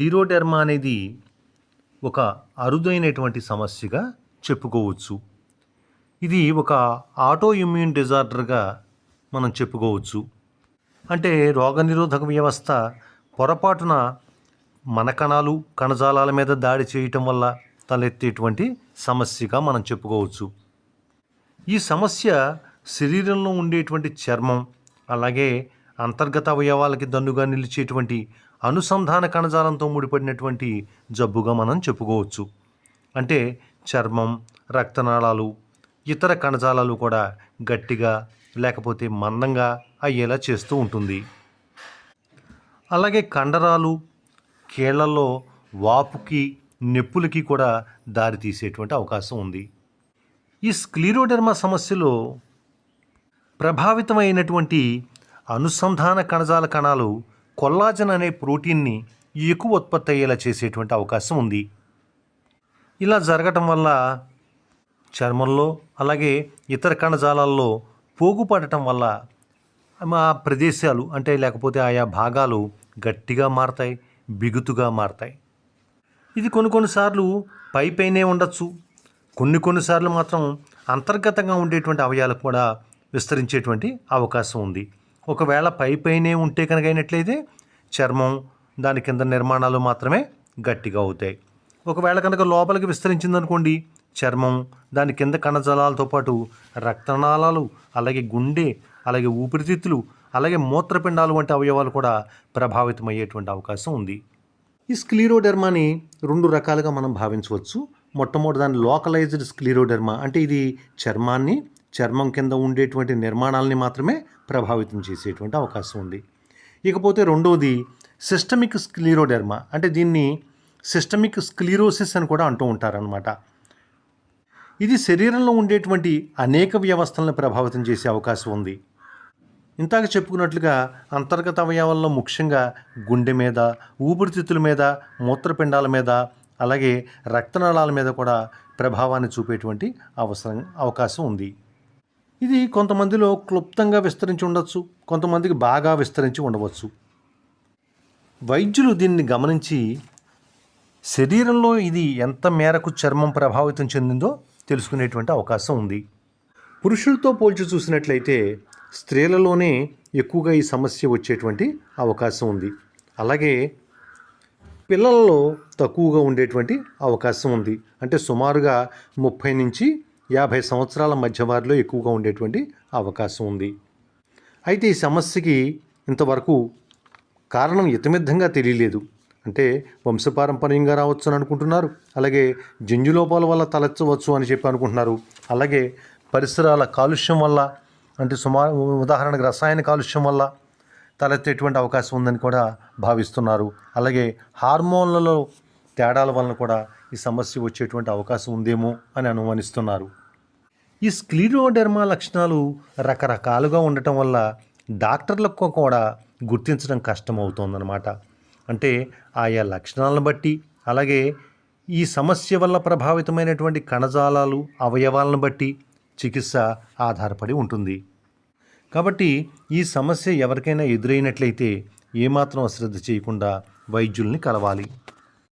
హీరోడెర్మా అనేది ఒక అరుదైనటువంటి సమస్యగా చెప్పుకోవచ్చు. ఇది ఒక ఆటో ఇమ్యూన్ డిజార్డర్గా మనం చెప్పుకోవచ్చు. అంటే రోగనిరోధక వ్యవస్థ పొరపాటున మన కణాలు కణజాలాల మీద దాడి చేయటం వల్ల తలెత్తేటువంటి సమస్యగా మనం చెప్పుకోవచ్చు. ఈ సమస్య శరీరంలో ఉండేటువంటి చర్మం అలాగే అంతర్గత అవయవాలకి దన్నుగా నిలిచేటువంటి అనుసంధాన కణజాలంతో ముడిపడినటువంటి జబ్బుగా మనం చెప్పుకోవచ్చు. అంటే చర్మం రక్తనాళాలు ఇతర కణజాలాలు కూడా గట్టిగా లేకపోతే మందంగా అయ్యేలా చేస్తూ ఉంటుంది. అలాగే కండరాలు కీళ్ళలో వాపుకి నొప్పులకి కూడా దారితీసేటువంటి అవకాశం ఉంది. ఈ స్క్లీరోడెర్మా సమస్యలో ప్రభావితమైనటువంటి అనుసంధాన కణజాల కణాలు కొల్లాజన్ అనే ప్రోటీన్ని ఎక్కువ ఉత్పత్తి అయ్యేలా చేసేటువంటి అవకాశం ఉంది. ఇలా జరగటం వల్ల చర్మంలో అలాగే ఇతర కణజాలాల్లో పోగుపడటం వల్ల ఆ ప్రదేశాలు అంటే లేకపోతే ఆయా భాగాలు గట్టిగా మారతాయి బిగుతుగా మారతాయి. ఇది కొన్ని కొన్నిసార్లు పై పైనే ఉండొచ్చు. కొన్ని కొన్నిసార్లు మాత్రం అంతర్గతంగా ఉండేటువంటి అవయాలకు కూడా విస్తరించేటువంటి అవకాశం ఉంది. ఒకవేళ పై పైనే ఉంటే కనుక అయినట్లయితే చర్మం దాని కింద నిర్మాణాలు మాత్రమే గట్టిగా అవుతాయి. ఒకవేళ కనుక లోపలికి విస్తరించిందనుకోండి చర్మం దాని కింద కణజాలాలతో పాటు రక్తనాళాలు అలాగే గుండె అలాగే ఊపిరితిత్తులు అలాగే మూత్రపిండాలు వంటి అవయవాలు కూడా ప్రభావితమయ్యేటువంటి అవకాశం ఉంది. ఈ స్క్లీరోడెర్మాని రెండు రకాలుగా మనం భావించవచ్చు. మొట్టమొదటి దాని లోకలైజ్డ్ స్క్లీరోడెర్మా అంటే ఇది చర్మాన్ని చర్మం కింద ఉండేటువంటి నిర్మాణాలని మాత్రమే ప్రభావితం చేసేటువంటి అవకాశం ఉంది. ఇకపోతే రెండవది సిస్టమిక్ స్క్లీరోడెర్మా అంటే దీన్ని సిస్టమిక్ స్క్లీరోసిస్ అని కూడా అంటూ ఉంటారనమాట ఇది శరీరంలో ఉండేటువంటి అనేక వ్యవస్థలను ప్రభావితం చేసే అవకాశం ఉంది. ఇంతాక చెప్పుకున్నట్లుగా అంతర్గత అవయవాల్లో ముఖ్యంగా గుండె మీద ఊపిరితిత్తుల మీద మూత్రపిండాల మీద అలాగే రక్తనాళాల మీద కూడా ప్రభావాన్ని చూపేటువంటి అవసరం అవకాశం ఉంది. ఇది కొంతమందిలో క్లుప్తంగా విస్తరించి ఉండొచ్చు కొంతమందికి బాగా విస్తరించి ఉండవచ్చు. వైద్యులు దీన్ని గమనించి శరీరంలో ఇది ఎంత మేరకు చర్మం ప్రభావితం చెందిందో తెలుసుకునేటువంటి అవకాశం ఉంది. పురుషులతో పోల్చి చూసినట్లయితే స్త్రీలలోనే ఎక్కువగా ఈ సమస్య వచ్చేటువంటి అవకాశం ఉంది. అలాగే పిల్లలలో తక్కువగా ఉండేటువంటి అవకాశం ఉంది. అంటే సుమారుగా ముప్పై నుంచి యాభై సంవత్సరాల మధ్య వారిలో ఎక్కువగా ఉండేటువంటి అవకాశం ఉంది. అయితే ఈ సమస్యకి ఇంతవరకు కారణం ఇతమిద్ధంగా తెలియలేదు. అంటే వంశపారంపర్యంగా రావచ్చు అని అనుకుంటున్నారు. అలాగే జంజులోపాల వల్ల తలెచ్చవచ్చు అని చెప్పి అనుకుంటున్నారు. అలాగే పరిసరాల కాలుష్యం వల్ల అంటే సుమారు ఉదాహరణకు రసాయన కాలుష్యం వల్ల తలెత్తేటువంటి అవకాశం ఉందని కూడా భావిస్తున్నారు. అలాగే హార్మోన్లలో తేడాల వలన కూడా ఈ సమస్య వచ్చేటువంటి అవకాశం ఉందేమో అని అనుమానిస్తున్నారు. ఈ స్క్లీరోడెర్మా లక్షణాలు రకరకాలుగా ఉండటం వల్ల డాక్టర్లకు కూడా గుర్తించడం కష్టమవుతోందనమాట అంటే ఆయా లక్షణాలను బట్టి అలాగే ఈ సమస్య వల్ల ప్రభావితమైనటువంటి కణజాలాలు అవయవాలను బట్టి చికిత్స ఆధారపడి ఉంటుంది. కాబట్టి ఈ సమస్య ఎవరికైనా ఎదురైనట్లయితే ఏమాత్రం అశ్రద్ధ చేయకుండా వైద్యుల్ని కలవాలి.